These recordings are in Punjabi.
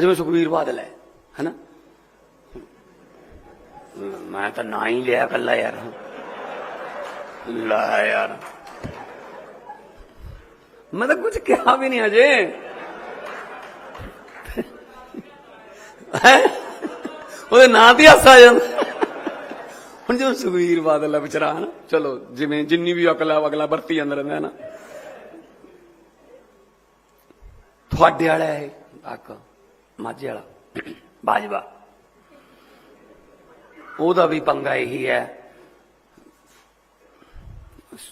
ਜਿਵੇਂ ਸੁਖਵੀਰ ਬਾਦਲ ਹੈ, ਹੈਨਾ? ਮੈਂ ਤਾਂ ਨਾ ਹੀ ਲਿਆ ਕੱਲਾ ਯਾਰ। ਲੈ ਯਾਰ। ਮੈਂ ਤਾਂ ਕੁਝ ਕਿਹਾ ਵੀ ਨਹੀਂ ਅਜੇ। ਹੈਂ? ਉਹਦੇ ਨਾਂ ਤੇ ਹਾਸਾ ਆ ਜਾਂਦਾ। ਹੁਣ ਜਦੋਂ ਸੁਖਵੀਰ ਬਾਦਲ ਆ ਵਿਚਾਰਾ, ਹਨਾ? ਚਲੋ, ਜਿਵੇਂ ਜਿੰਨੀ ਵੀ ਅਕਲ ਆ ਅਗਲਾ ਵਰਤੀ ਜਾਂਦਾ ਰਹਿੰਦਾ ਹੈ ਨਾ ਤੁਹਾਡੇ ਵਾਲਾ ਹੈ ਅੱਕ ਮਾਝੇ ਵਾਲਾ। ਬਾਜਵਾ। ਉਹਦਾ ਵੀ ਪੰਗਾ ਇਹੀ ਹੈ।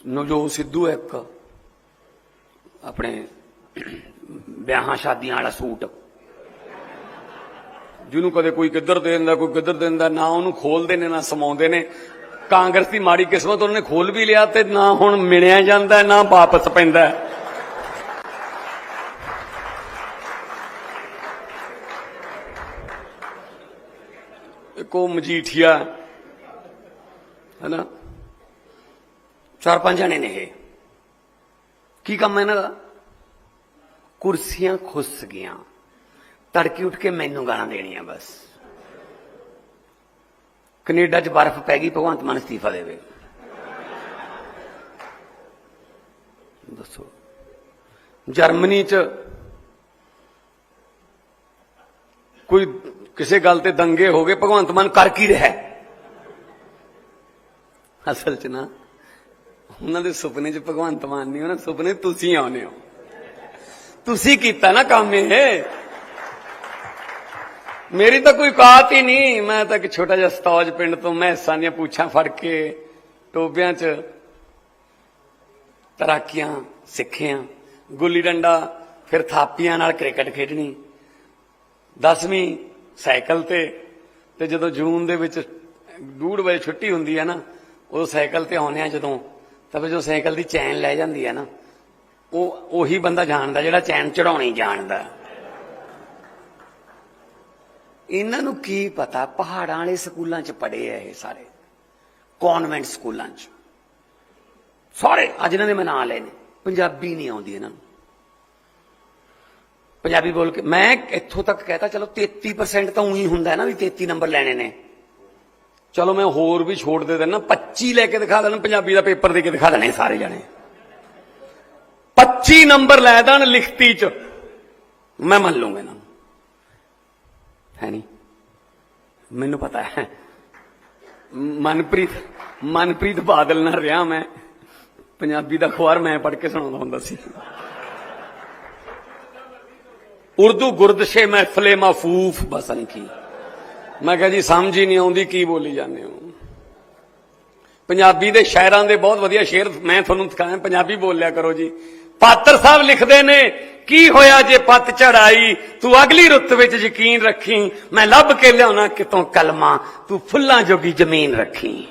ਨਵਜੋਤ ਸਿੱਧੂ ਇੱਕ ਆਪਣੇ ਵਿਆਹਾਂ ਸ਼ਾਦੀਆਂ ਵਾਲਾ ਸੂਟ। ਜਿਹਨੂੰ ਕਦੇ ਕੋਈ ਕਿੱਧਰ ਦੇ ਦਿੰਦਾ, ਕੋਈ ਕਿੱਧਰ ਦੇ ਦਿੰਦਾ, ਨਾ ਉਹਨੂੰ ਖੋਲਦੇ ਨੇ, ਨਾ ਸਮਾਉਂਦੇ ਨੇ। ਕਾਂਗਰਸ ਦੀ ਮਾੜੀ ਕਿਸਮਤ ਉਹਨੇ ਖੋਲ ਵੀ ਲਿਆ ਤੇ ਨਾ ਹੁਣ ਮਿਲਿਆ ਜਾਂਦਾ, ਨਾ ਵਾਪਸ ਪੈਂਦਾ। ਇੱਕ ਮਜੀਠੀਆ। ਹੈਨਾ? ਚਾਰ ਪੰਜ ਜਣੇ ਨੇ ਇਹ। ਕੀ ਕੰਮ ਇਹਨਾਂ ਦਾ? ਕੁਰਸੀਆਂ ਖੁੱਸ ਗਈਆਂ। ਤੜਕੀ ਉੱਠ ਕੇ ਮੈਨੂੰ ਗਾਲਾਂ ਦੇਣੀਆਂ ਬਸ। ਕੈਨੇਡਾ 'ਚ ਬਰਫ਼ ਪੈ ਗਈ, ਭਗਵੰਤ ਮਾਨ ਅਸਤੀਫਾ ਦੇਵੇ। ਦੱਸੋ। ਜਰਮਨੀ 'ਚ ਕੋਈ ਕਿਸੇ ਗੱਲ ਤੇ ਦੰਗੇ ਹੋ ਗਏ, ਭਗਵੰਤ ਮਾਨ ਕਰ ਕੀ ਰਿਹਾ ਅਸਲ 'ਚ ਨਾ, ਉਹਨਾਂ ਦੇ ਸੁਪਨੇ 'ਚ ਭਗਵੰਤ ਮਾਨ ਨਹੀਂ, ਉਹਨਾਂ ਦੇ ਸੁਪਨੇ ਤੁਸੀਂ ਆਉਨੇ ਹੋ। ਤੁਸੀਂ ਕੀਤਾ ਨਾ ਕੰਮ ਇਹ। ਮੇਰੀ ਤਾਂ ਕੋਈ ਕਾਤ ਹੀ ਨਹੀਂ, ਮੈਂ ਤਾਂ ਇੱਕ ਛੋਟਾ ਜਿਹਾ ਸਤੌਜ ਪਿੰਡ ਤੋਂ ਮੈਸਾਂ ਦੀਆਂ ਪੂਛਾਂ ਫੜ ਕੇ ਟੋਬਿਆਂ 'ਚ ਤਰਾਕੀਆਂ ਸਿੱਖਿਆ, ਗੁੱਲੀ ਡੰਡਾ, ਫਿਰ ਥਾਪੀਆਂ ਨਾਲ ਕ੍ਰਿਕਟ ਖੇਡਣੀ 10ਵੀਂ ਸਾਈਕਲ ਤੇ ਤੇ ਜਦੋਂ ਜੂਨ ਦੇ ਵਿੱਚ ਡੂੜ ਵਜੇ ਛੁੱਟੀ ਹੁੰਦੀ ਹੈ ਨਾ, ਉਦੋਂ ਸਾਈਕਲ ਤੇ ਆਉਂਦੇ ਆ ਜਦੋਂ, ਤਾਂ ਫਿਰ ਜੋ ਸਾਈਕਲ ਦੀ ਚੈਨ ਲੈ ਜਾਂਦੀ ਹੈ ਨਾ, ਉਹ, ਉਹੀ ਬੰਦਾ ਜਾਣਦਾ ਜਿਹੜਾ ਚੈਨ ਚੜਾਉਣੀ ਜਾਣਦਾ। ਇਹਨਾਂ ਨੂੰ ਕੀ ਪਤਾ, ਪਹਾੜਾਂ ਵਾਲੇ ਸਕੂਲਾਂ 'ਚ ਪੜ੍ਹੇ ਆ ਇਹ ਸਾਰੇ, ਕਨਵੈਂਟ ਸਕੂਲਾਂ 'ਚ। ਸਾਰੇ, ਅੱਜ ਇਹਨਾਂ ਦੇ ਮੈਂ ਨਾਂ ਲਏ ਨੇ, ਪੰਜਾਬੀ ਨਹੀਂ ਆਉਂਦੀ ਇਹਨਾਂ ਨੂੰ। ਪੰਜਾਬੀ ਬੋਲ ਕੇ, ਮੈਂ ਇੱਥੋਂ ਤੱਕ ਕਹਤਾ, ਚਲੋ 33% ਤਾਂ ਉਹੀ ਹੁੰਦਾ ਨਾ ਵੀ 33 ਨੰਬਰ ਲੈਣੇ ਨੇ। ਚਲੋ ਮੈਂ ਹੋਰ ਵੀ ਛੋੜ ਦੇ ਦੇਣਾ 25 ਲੈ ਕੇ ਦਿਖਾ ਦੇਣਾ, ਪੰਜਾਬੀ ਦਾ ਪੇਪਰ ਦੇ ਕੇ ਦਿਖਾ ਦੇਣੇ ਸਾਰੇ ਜਣੇ। 25 ਨੰਬਰ ਲੈ ਦੇਣ ਲਿਖਤੀ ਚ। ਮੈਂ ਮੰਨ ਲੂੰਗਾ ਇਹਨਾਂ ਨੂੰ। ਹੈ ਨਹੀਂ। ਮੈਨੂੰ ਪਤਾ ਹੈ। ਮਨਪ੍ਰੀਤ ਮਨਪ੍ਰੀਤ ਬਾਦਲ ਨਾਲ ਰਿਹਾ ਮੈਂ। ਪੰਜਾਬੀ ਦਾ ਅਖਬਾਰ ਮੈਂ ਪੜ੍ਹ ਕੇ ਸੁਣਾਉਂਦਾ ਹੁੰਦਾ ਸੀ। ਉਰਦੂ ਗੁਰਦਸ਼ੇ ਮਹਿਫਲੇ ਮਫੂਫ ਬਸਨ ਕੀ। ਮੈਂ ਕਿਹਾ ਜੀ, ਸਮਝ ਹੀ ਨਹੀਂ ਆਉਂਦੀ ਕੀ ਬੋਲੀ ਜਾਂਦੇ ਹੋ। ਪੰਜਾਬੀ ਦੇ ਸ਼ਾਇਰਾਂ ਦੇ ਬਹੁਤ ਵਧੀਆ ਸ਼ੇਰ ਮੈਂ ਤੁਹਾਨੂੰ ਦਿਖਾਇਆ ਪੰਜਾਬੀ ਬੋਲਿਆ ਕਰੋ ਜੀ। ਪਾਤਰ ਸਾਹਿਬ ਲਿਖਦੇ ਨੇ, ਕੀ ਹੋਇਆ ਜੇ ਪੱਤ ਚੜਾਈ? ਤੂੰ ਅਗਲੀ ਰੁੱਤ ਵਿੱਚ ਯਕੀਨ ਰੱਖੀ। ਮੈਂ ਲੱਭ ਕੇ ਲਿਆਉਣਾ ਕਿਤੋਂ ਕਲਮਾ? ਤੂੰ ਫੁੱਲਾਂ ਜੋਗੀ ਜ਼ਮੀਨ ਰੱਖੀ।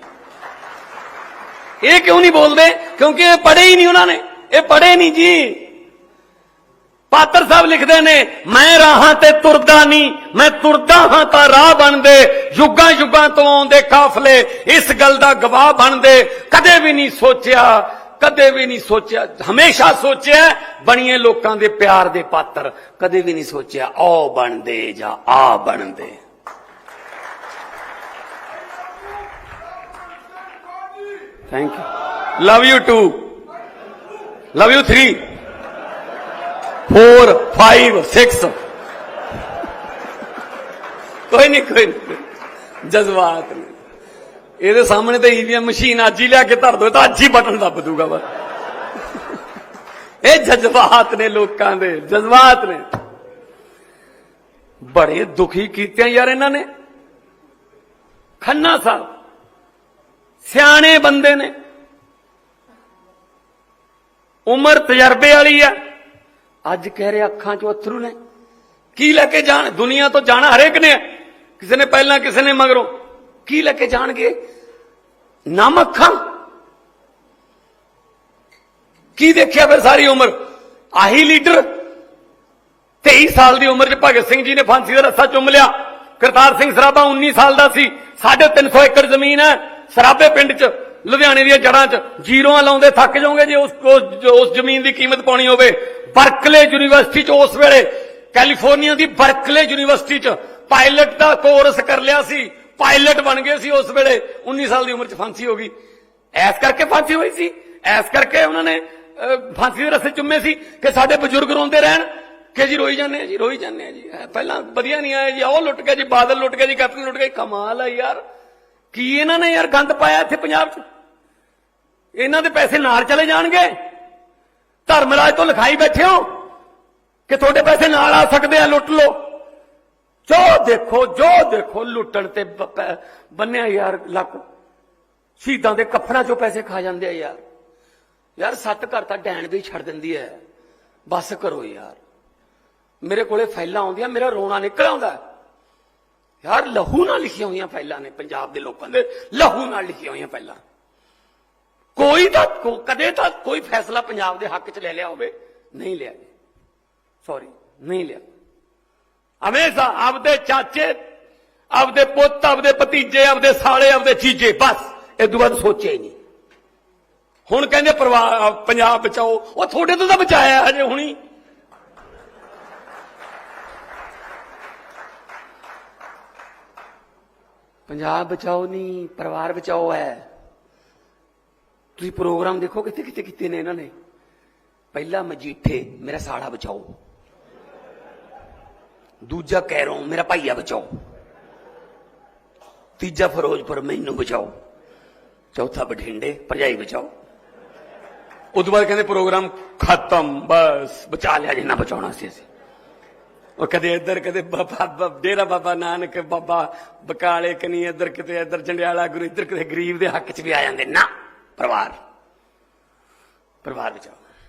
ਇਹ ਕਿਉਂ ਨਹੀਂ ਬੋਲਦੇ? ਕਿਉਂਕਿ ਇਹ ਪੜ੍ਹੇ ਹੀ ਨਹੀਂ ਉਹਨਾਂ ਨੇ। ਇਹ ਪੜ੍ਹੇ ਨਹੀਂ ਜੀ। ਪਾਤਰ ਸਾਹਿਬ ਲਿਖਦੇ ਨੇ, ਮੈਂ ਰਾਹਾਂ ਤੇ ਤੁਰਦਾ ਨਹੀਂ, ਮੈਂ ਤੁਰਦਾ ਹਾਂ ਤਾਂ ਰਾਹ ਬਣਦੇ, ਯੁੱਗਾਂ ਯੁੱਗਾਂ ਤੋਂ ਆਉਂਦੇ ਕਾਫਲੇ, ਇਸ ਗੱਲ ਦਾ ਗਵਾਹ ਬਣਦੇ। ਕਦੇ ਵੀ ਨਹੀਂ ਸੋਚਿਆ, ਕਦੇ ਵੀ ਨਹੀਂ ਸੋਚਿਆ, ਹਮੇਸ਼ਾ ਸੋਚਿਆ ਬਣੀਏ ਲੋਕਾਂ ਦੇ ਪਿਆਰ ਦੇ ਪਾਤਰ। ਕਦੇ ਵੀ ਨਹੀਂ ਸੋਚਿਆ, ਆਓ ਬਣਦੇ ਜਾਂ ਆ ਬਣਦੇ। Thank you love you two love you three 4 5 6 ਕੋਈ ਨਹੀਂ ਕੋਈ ਨਹੀਂ ਜਜ਼ਬਾਤ ਨੇ। ਇਹਦੇ ਸਾਹਮਣੇ ਤਾਂ ਈਵੀਐਮ ਮਸ਼ੀਨ ਅੱਜ ਹੀ ਲਿਆ ਕੇ ਧਰ ਦੋ ਤਾਂ ਅੱਜ ਹੀ ਬਟਨ ਦੱਬ ਦੂਗਾ ਬਸ। ਇਹ ਜਜ਼ਬਾਤ ਨੇ ਲੋਕਾਂ ਦੇ, ਜਜ਼ਬਾਤ ਨੇ। ਬੜੇ ਦੁਖੀ ਕੀਤੇ ਯਾਰ ਇਹਨਾਂ ਨੇ। ਖੰਨਾ ਸਾਹਿਬ, ਸਿਆਣੇ ਬੰਦੇ ਨੇ। ਉਮਰ ਤਜਰਬੇ ਵਾਲੀ ਆ। ਅੱਜ ਕਹਿ ਰਿਹਾ ਅੱਖਾਂ 'ਚੋਂ ਅਥਰੂ ਨੇ। ਕੀ ਲੈ ਕੇ ਜਾਣ? ਦੁਨੀਆ ਤੋਂ ਜਾਣਾ ਹਰੇਕ ਨੇ। ਕਿਸੇ ਨੇ ਪਹਿਲਾਂ, ਕਿਸੇ ਨੇ ਮਗਰੋਂ। ਕੀ ਲੈ ਕੇ ਜਾਣਗੇ? ਨਮ ਅੱਖਾਂ। ਕੀ ਦੇਖਿਆ ਫਿਰ ਸਾਰੀ ਉਮਰ? ਆਹੀ ਲੀਡਰ। 23 ਸਾਲ ਦੀ ਉਮਰ 'ਚ ਭਗਤ ਸਿੰਘ ਜੀ ਨੇ ਫਾਂਸੀ ਦਾ ਰੱਸਾ ਚੁੰਮ ਲਿਆ। ਕਰਤਾਰ ਸਿੰਘ ਸਰਾਭਾ 19 ਸਾਲ ਦਾ ਸੀ। 350 ਏਕੜ ਜ਼ਮੀਨ ਹੈ ਸਰਾਭੇ ਪਿੰਡ 'ਚ। ਲੁਧਿਆਣੇ ਦੀਆਂ ਜੜਾਂ 'ਚ ਜੀਰੋਆਂ ਲਾਉਂਦੇ ਥੱਕ ਜਾਓਗੇ ਜੇ ਉਸ ਉਸ- ਜ਼ਮੀਨ ਦੀ ਕੀਮਤ ਪਾਉਣੀ ਹੋਵੇ। ਬਰਕਲੇ ਯੂਨੀਵਰਸਿਟੀ 'ਚ ਉਸ ਵੇਲੇ ਕੈਲੀਫੋਰਨੀਆ ਦੀ ਬਰਕਲੇ ਯੂਨੀਵਰਸਿਟੀ ਚ ਪਾਇਲਟ ਦਾ ਕੋਰਸ ਕਰ ਲਿਆ ਸੀ। ਪਾਇਲਟ ਬਣ ਗਏ ਸੀ ਉਸ ਵੇਲੇ। 19 ਸਾਲ ਦੀ ਉਮਰ ਚ ਫਾਂਸੀ ਹੋ ਗਈ। ਐਸ ਕਰਕੇ ਫਾਂਸੀ ਹੋਈ ਸੀ। ਐਸ ਕਰਕੇ ਉਹਨਾਂ ਨੇ ਫਾਂਸੀ ਦੇ ਰਸਤੇ ਚੁੰਮੇ ਸੀ ਕਿ ਸਾਡੇ ਬਜ਼ੁਰਗ ਰੋਂਦੇ ਰਹਿਣ ਕਿ ਜੀ ਰੋਈ ਜਾਂਦੇ ਆ ਜੀ, ਰੋਈ ਜਾਂਦੇ ਆ ਜੀ। ਪਹਿਲਾਂ ਵਧੀਆ ਨਹੀਂ ਆਇਆ ਜੀ। ਉਹ ਲੁੱਟ ਗਿਆ ਜੀ, ਬਾਦਲ ਲੁੱਟ ਗਿਆ ਜੀ, ਕੈਪਟਨ ਲੁੱਟ ਗਿਆ। ਕਮਾਲ ਆ ਯਾਰ। ਕੀ ਇਹਨਾਂ ਨੇ ਯਾਰ ਗੰਦ ਪਾਇਆ ਇੱਥੇ ਪੰਜਾਬ 'ਚ? ਇਹਨਾਂ ਦੇ ਪੈਸੇ ਨਾਲ ਚਲੇ ਜਾਣਗੇ? ਧਰਮਰਾਜ ਤੋਂ ਲਿਖਾਈ ਬੈਠੇ ਹੋ ਕਿ ਤੁਹਾਡੇ ਪੈਸੇ ਨਾਲ ਆ ਸਕਦੇ ਆ, ਲੁੱਟ ਲਓ। ਜੋ ਦੇਖੋ ਜੋ ਦੇਖੋ, ਲੁੱਟਣ ਤੇ ਬੰਨਿਆ ਯਾਰ ਲੱਕ। ਸ਼ਹੀਦਾਂ ਦੇ ਕਫਨਾਂ ਚੋਂ ਪੈਸੇ ਖਾ ਜਾਂਦੇ ਆ ਯਾਰ। ਯਾਰ, ਸੱਤ ਘਰ ਤਾਂ ਡੈਣ ਵੀ ਛੱਡ ਦਿੰਦੀ ਹੈ ਬਸ ਕਰੋ ਯਾਰ। ਮੇਰੇ ਕੋਲੇ ਫਾਈਲਾਂ ਆਉਂਦੀਆਂ, ਮੇਰਾ ਰੋਣਾ ਨਿਕਲ ਆਉਂਦਾ। ਯਾਰ, ਲਹੂ ਨਾਲ ਲਿਖੀਆਂ ਹੋਈਆਂ ਫਾਈਲਾਂ ਨੇ ਪੰਜਾਬ ਦੇ ਲੋਕਾਂ ਦੇ। ਲਹੂ ਨਾਲ ਲਿਖੀਆਂ ਹੋਈਆਂ ਫਾਈਲਾਂ। ਕੋਈ ਤਾਂ ਕਦੇ ਤਾਂ ਕੋਈ ਫੈਸਲਾ ਪੰਜਾਬ ਦੇ ਹੱਕ 'ਚ ਲੈ ਲਿਆ ਹੋਵੇ। ਨਹੀਂ ਲਿਆ ਜੀ। ਸੌਰੀ ਨਹੀਂ ਲਿਆ। ਹਮੇਸ਼ਾ ਆਪਦੇ ਚਾਚੇ, ਆਪਦੇ ਪੁੱਤ, ਆਪਦੇ ਭਤੀਜੇ, ਆਪਦੇ ਸਾਲੇ, ਆਪਦੇ ਚੀਜੇ ਬਸ। ਇਹ ਤੋਂ ਬਾਅਦ ਸੋਚਿਆ ਹੀ ਨਹੀਂ। ਹੁਣ ਕਹਿੰਦੇ ਪਰਿਵਾਰ ਪੰਜਾਬ ਬਚਾਓ। ਉਹ ਤੁਹਾਡੇ ਤੋਂ ਤਾਂ ਬਚਾਇਆ ਹਜੇ ਹੁਣੀ। ਪੰਜਾਬ ਬਚਾਓ ਨਹੀਂ, ਪਰਿਵਾਰ ਬਚਾਓ ਹੈ। ਤੁਸੀਂ ਪ੍ਰੋਗਰਾਮ ਦੇਖੋ ਕਿੱਥੇ ਕਿੱਥੇ ਕੀਤੇ ਨੇ ਇਹਨਾਂ ਨੇ। ਪਹਿਲਾ ਮਜੀਠੇ, ਮੇਰਾ ਸਾਲਾ ਬਚਾਓ। ਦੂਜਾ ਕੈਰੋਂ, ਮੇਰਾ ਭਾਈਆ ਬਚਾਓ। ਤੀਜਾ ਫਿਰੋਜ਼ਪੁਰ, ਮੈਨੂੰ ਬਚਾਓ। ਚੌਥਾ ਬਠਿੰਡੇ, ਭਰਜਾਈ ਬਚਾਓ। ਉਦੋਂ ਬਾਅਦ ਕਹਿੰਦੇ ਪ੍ਰੋਗਰਾਮ ਖਤਮ, ਬਸ ਬਚਾ ਲਿਆ ਜਿੰਨਾ ਬਚਾਉਣਾ ਸੀ ਅਸੀਂ। ਉਹ ਕਦੇ ਇੱਧਰ ਕਦੇ ਬਾਬਾ, ਡੇਰਾ ਬਾਬਾ ਨਾਨਕ, ਬਾਬਾ ਬਕਾਲੇ ਕਨੀ, ਇੱਧਰ ਕਿਤੇ, ਇੱਧਰ ਜੰਡਿਆਲਾ ਗੁਰੂ, ਇੱਧਰ ਕਿਤੇ ਗਰੀਬ ਦੇ ਹੱਕ 'ਚ ਵੀ ਆ ਜਾਂਦੇ। ਨਾ। ਪਰਿਵਾਰ। ਪਰਿਵਾਰ ਬਚਾਓ।